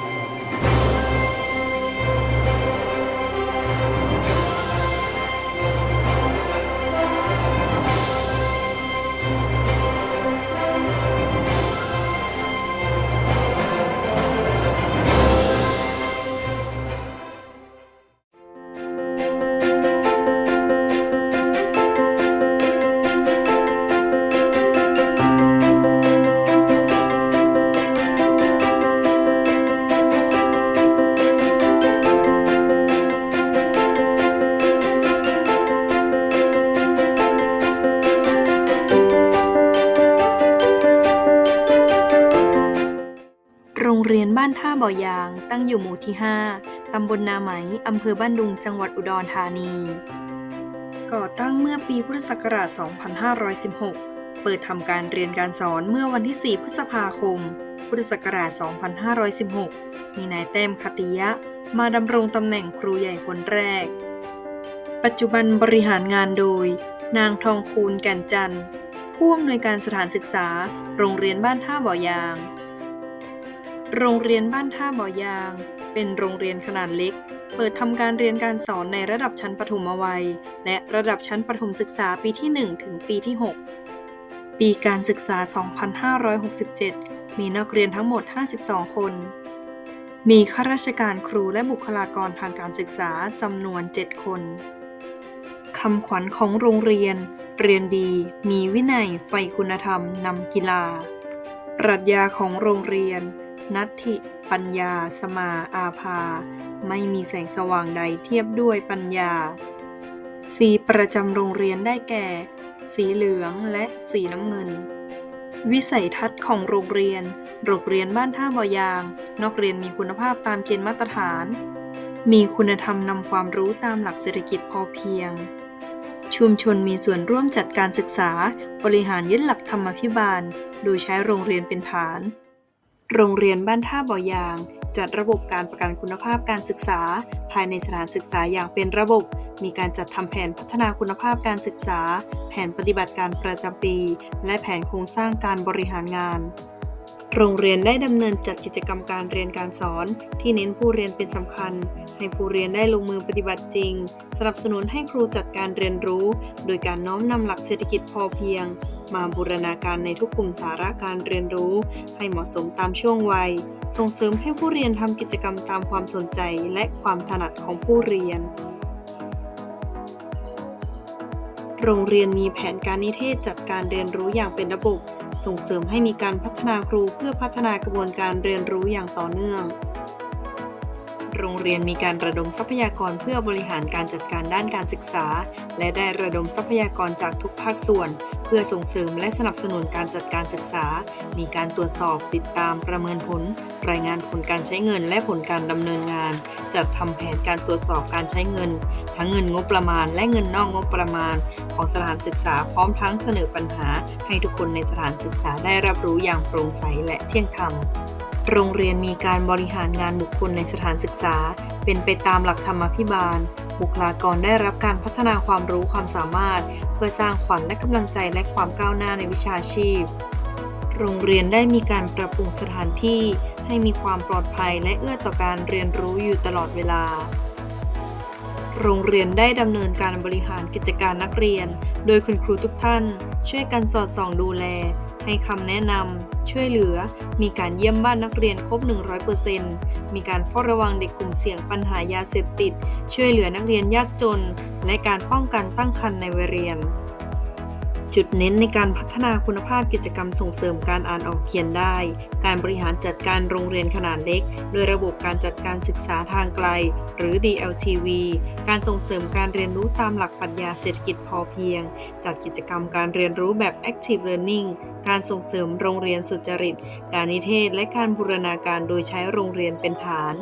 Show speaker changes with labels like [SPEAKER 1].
[SPEAKER 1] Música โรงเรียนบ้านท่าบ่อยาง ตั้งอยู่หมู่ที่ 5 ตำบลนาไหม อำเภอบ้านดุง จังหวัดอุดรธานี ก่อตั้งเมื่อปีพุทธศักราช 2516 เปิดทำการเรียนการสอนเมื่อวันที่ 4 พฤษภาคม พุทธศักราช 2516 มีนายแต้มคติยะ มาดำรงตำแหน่งครูใหญ่คนแรก ปัจจุบันบริหารงานโดย นางทองคูณแก่นจันทร์ผู้อำนวยการสถานศึกษา โรงเรียนบ้านท่าบ่อยาง โรงเรียนบ้านท่าบ่อยาง เป็นโรงเรียนขนาดเล็ก เปิดทำการเรียนการสอนในระดับชั้นประถมวัย และระดับชั้นประถมศึกษาปีที่ 1 ถึงปีที่ 6 ปีการศึกษา 2567 มีนักเรียนทั้งหมด 52 คน มีข้าราชการครูและบุคลากรทางการศึกษาจำนวน 7 คนคำขวัญของโรงเรียน เรียนดี มีวินัยไฟคุณธรรม นำกีฬา ปรัชญาของโรงเรียน นัตถิปัญญาสมาอาภา ไม่มีแสงสว่างใดเทียบด้วยปัญญา สีประจำโรงเรียนได้แก่ สีเหลืองและสีน้ำเงิน วิสัยทัศน์ของโรงเรียน โรงเรียนบ้านท่าบอยาง นักเรียนมีคุณภาพตามเกณฑ์มาตรฐาน มีคุณธรรมนำความรู้ตามหลักเศรษฐกิจพอเพียง ชุมชนมีส่วนร่วมจัดการศึกษา บริหารยึดหลักธรรมพิบาล โดยใช้โรงเรียนเป็นฐาน โรงเรียนบ้านท่าบ่อยาง จัดระบบการประกันคุณภาพการศึกษา ภายในสถานศึกษาอย่างเป็นระบบ มีการจัดทำแผนพัฒนาคุณภาพการศึกษา แผนปฏิบัติการประจำปี และแผนโครงสร้างการบริหารงานโรงเรียนได้ดำเนินจัดกิจกรรมการเรียนการสอน ที่เน้นผู้เรียนเป็นสำคัญ ให้ผู้เรียนได้ลงมือปฏิบัติจริง สนับสนุนให้ครูจัดการเรียนรู้ โดยการน้อมนำหลักเศรษฐกิจพอเพียง มาบูรณาการในทุกกลุ่มสาระการเรียนรู้ ให้เหมาะสมตามช่วงวัย ส่งเสริมให้ผู้เรียนทำกิจกรรมตามความสนใจและความถนัดของผู้เรียน โรงเรียนมีแผนการนิเทศจัดการเรียนรู้อย่างเป็นระบบ ส่งเสริมให้มีการพัฒนาครูเพื่อพัฒนากระบวนการเรียนรู้อย่างต่อเนื่องโรงเรียนมีการระดมทรัพยากรเพื่อบริหารการจัดการด้านการศึกษา และได้ระดมทรัพยากรจากทุกภาคส่วน เพื่อส่งเสริมและสนับสนุนการจัดการศึกษา มีการตรวจสอบติดตามประเมินผล รายงานผลการใช้เงินและผลการดำเนินงาน จัดทำแผนการตรวจสอบการใช้เงิน ทั้งเงินงบประมาณ และเงินนอกงบประมาณ ของสถานศึกษาพร้อมทั้งเสนอปัญหา ให้ทุกคนในสถานศึกษาได้รับรู้อย่างโปร่งใสและเที่ยงธรรมโรงเรียนมีการบริหารงานบุคคลในสถานศึกษา เป็นไปตามหลักธรรมพิบาล บุคลากรได้รับการพัฒนาความรู้ความสามารถ เพื่อสร้างขวัญและกำลังใจและความก้าวหน้าในวิชาชีพ โรงเรียนได้มีการปรับปรุงสถานที่ ให้มีความปลอดภัยและเอื้อต่อการเรียนรู้อยู่ตลอดเวลาโรงเรียนได้ดำเนินการบริหารกิจการนักเรียน โดยคุณครูทุกท่าน ช่วยกันสอดส่องดูแล ให้คำแนะนำ ช่วยเหลือ มีการเยี่ยมบ้านนักเรียนครบ 100%มีการเฝ้าระวังเด็กกลุ่มเสี่ยงปัญหายาเสพติด ช่วยเหลือนักเรียนยากจน และการป้องกันตั้งครรภ์ในวัยเรียน จุดเน้นในการพัฒนาคุณภาพกิจกรรมส่งเสริมการอ่านออกเขียนได้ การบริหารจัดการโรงเรียนขนาดเล็ก โดยระบบการจัดการศึกษาทางไกล หรือ DLTV การส่งเสริมการเรียนรู้ตามหลักปรัชญาเศรษฐกิจพอเพียง จัดกิจกรรมการเรียนรู้แบบ Active Learning การส่งเสริมโรงเรียนสุจริต การนิเทศ และการบูรณาการโดยใช้โรงเรียนเป็นฐาน